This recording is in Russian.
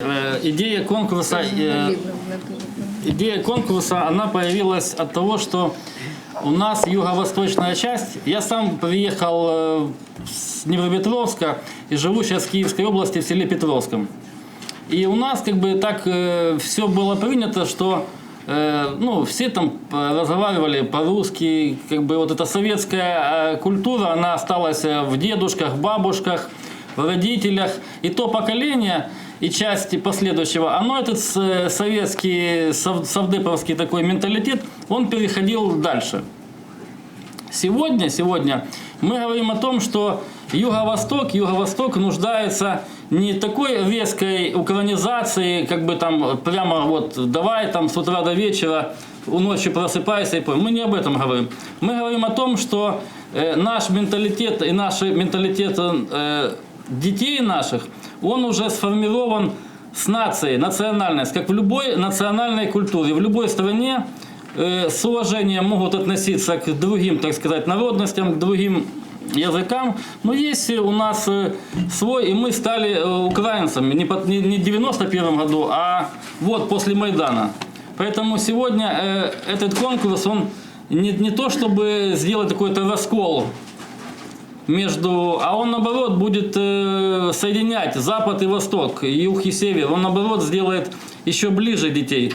Э, Идея конкурса, э, идея конкурса, она появилась от того, что у нас юго-восточная часть. Я сам приехал э, с Днепропетровска и живу сейчас в Киевской области в селе Петровском. И у нас как бы так все было принято, что ну, все там разговаривали по-русски, как бы вот эта советская культура, она осталась в дедушках, бабушках, родителях. И то поколение, и части последующего, оно этот э, советский, сов- совдеповский такой менталитет, он переходил дальше. Сегодня, сегодня мы говорим о том, что Юго-Восток, Юго-Восток нуждается не такой резкой украинизации, как бы там прямо вот давай там с утра до вечера, у ночи просыпайся и. Мы не об этом говорим. Мы говорим о том, что э, наш менталитет и наш менталитет э, детей наших, он уже сформирован с нацией, национальность, как в любой национальной культуре, в любой стране э, с уважением могут относиться к другим, так сказать, народностям, к другим языкам. Но есть у нас э, свой, и мы стали э, украинцами не, под- не в 91 году, а вот после Майдана. Поэтому сегодня э, этот конкурс, он не, не то чтобы сделать какой-то раскол между, а он наоборот будет э, соединять Запад и Восток, Юг и Север. Он наоборот сделает еще ближе детей.